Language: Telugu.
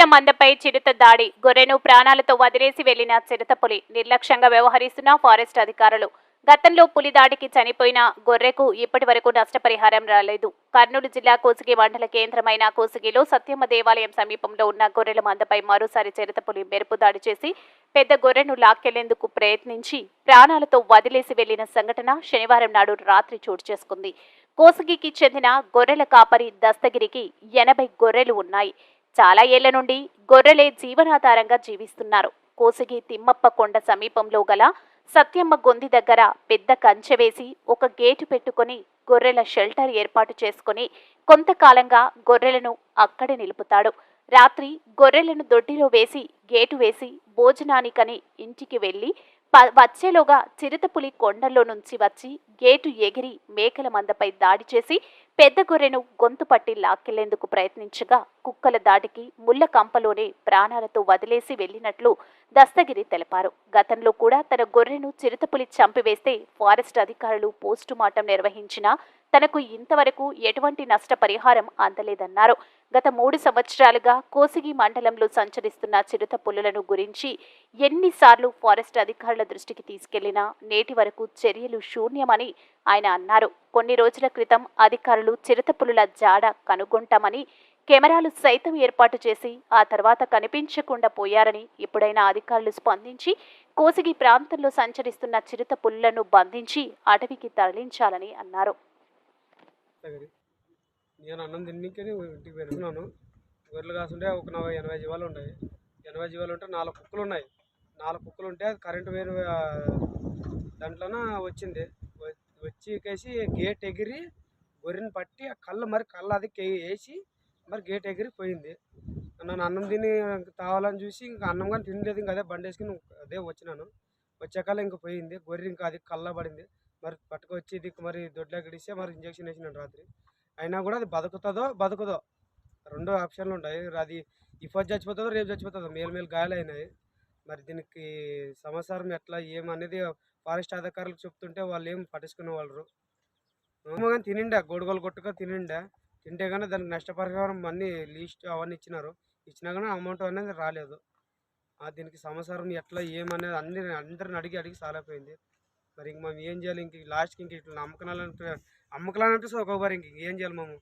గొర్రెల మందపై చిరుత దాడి. గొర్రెను ప్రాణాలతో వదిలేసి వెళ్ళిన చిరుత పులి నిర్లక్ష్యంగా వ్యవహరిస్తున్న ఫారెస్ట్ అధికారులు. గతంలో పులి దాడికి చనిపోయిన గొర్రెకు ఇప్పటి వరకు నష్టపరిహారం రాలేదు. కర్నూలు జిల్లా కోసిగి మండల కేంద్రమైన కోసిగిలో సత్యమ్మ దేవాలయం సమీపంలో ఉన్న గొర్రెల మందపై మరోసారి చిరుత పులి మెరుపు దాడి చేసి పెద్ద గొర్రెను లాక్కెళ్ళేందుకు ప్రయత్నించి ప్రాణాలతో వదిలేసి వెళ్ళిన సంఘటన శనివారం నాడు రాత్రి చోటు చేసుకుంది. కోసిగికి చెందిన గొర్రెల కాపరి దస్తగిరికి ఎనభై గొర్రెలు ఉన్నాయి. చాలా ఏళ్ళ నుండి గొర్రెలే జీవనాధారంగా జీవిస్తున్నారు. కోసిగి తిమ్మప్ప కొండ సమీపంలో గల సత్యమ్మ గొంది దగ్గర పెద్ద కంచె వేసి ఒక గేటు పెట్టుకొని గొర్రెల షెల్టర్ ఏర్పాటు చేసుకొని కొంతకాలంగా గొర్రెలను అక్కడే నిలుపుతాడు. రాత్రి గొర్రెలను దొడ్డిలో వేసి గేటు వేసి భోజనానికని ఇంటికి వెళ్ళి ప- వచ్చేలోగా చిరుతపులి కొండల్లో నుంచి వచ్చి గేటు ఎగిరి మేకల మందపై దాడి చేసి పెద్ద గొర్రెను గొంతు పట్టి లాక్కెళ్ళేందుకు ప్రయత్నించగా కుక్కల దాడికి ముళ్ళ కంపలోనే ప్రాణాలతో వదిలేసి వెళ్ళినట్లు దస్తగిరి తెలిపారు. గతంలో కూడా తన గొర్రెను చిరుతపులి చంపివేస్తే ఫారెస్ట్ అధికారులు పోస్టుమార్టం నిర్వహించినా తనకు ఇంతవరకు ఎటువంటి నష్టపరిహారం అందలేదన్నారు. గత మూడు సంవత్సరాలుగా కోసిగి మండలంలో సంచరిస్తున్న చిరుత పులులను గురించి ఎన్నిసార్లు ఫారెస్ట్ అధికారుల దృష్టికి తీసుకెళ్ళినా నేటి వరకు చర్యలు శూన్యమని ఆయన అన్నారు. కొన్ని రోజుల క్రితం అధికారులు చిరుత పులుల జాడ కనుగొంటామని కెమెరాలు సైతం ఏర్పాటు చేసి ఆ తర్వాత కనిపించకుండా పోయారని ఇప్పుడైనా అధికారులు స్పందించి కోసిగి ప్రాంతంలో సంచరిస్తున్న చిరుత పులులను బంధించి అటవికి తరలించాలని అన్నారు. దగ్గర నేను అన్నం తిన్నికని ఇంటికి వెళ్తున్నాను గొర్రెలు కాసుంటే ఒక నలభై ఎనభై జీవాలు ఉన్నాయి. ఎనభై జీవాలు ఉంటే నాలుగు కుక్కలు ఉన్నాయి. నాలుగు కుక్కలు ఉంటే అది కరెంటు వేరు దాంట్లోన వచ్చింది. వచ్చి కేసి గేట్ ఎగిరి గొర్రెని పట్టి ఆ కళ్ళు మరి కళ్ళు అది వేసి మరి గేట్ ఎగిరి పోయింది. నన్ను అన్నం తిని తావాలని చూసి ఇంకా అన్నం కానీ తినలేదు. ఇంకా అదే బండి వేసుకుని అదే వచ్చినాను. వచ్చాక ఇంకా పోయింది. గొర్రె ఇంకా అది కళ్ళ పడింది మరి పట్టుకొచ్చి దిక్కు మరి దొడ్లోకి ఇస్తే మరి ఇంజక్షన్ వేసినాను రాత్రి. అయినా కూడా అది బతుకుతుందో బతుకుదో? రెండు ఆప్షన్లు ఉంటాయి అది ఇప్పుడు చచ్చిపోతుందో రేపు చచ్చిపోతుందో? మేలు మేలు గాయాలు అయినాయి. మరి దీనికి సమాచారం ఎట్లా ఏమనేది ఫారెస్ట్ అధికారులకు చెప్తుంటే వాళ్ళు ఏం పట్టించుకునే వాళ్ళు కానీ తినిండా గోడుగోలు కొట్టుకొని తినిండా. తింటే కానీ దానికి నష్టపరిహారం అన్నీ లీస్ట్ అవన్నీ ఇచ్చినారు. ఇచ్చినా కానీ అమౌంట్ అనేది రాలేదు. దీనికి సమాచారం ఎట్లా ఏమనేది అన్ని అందరిని అడిగి అడిగి సాలైపోయింది. మరి ఇంక మేము ఏం చేయాలి? ఇంక లాస్ట్కి ఇంక ఇట్లా అమ్మకాలంటే అమ్మకాలంటే ఒక్కొక్కరు ఇంక ఏం చేయాలి మేము?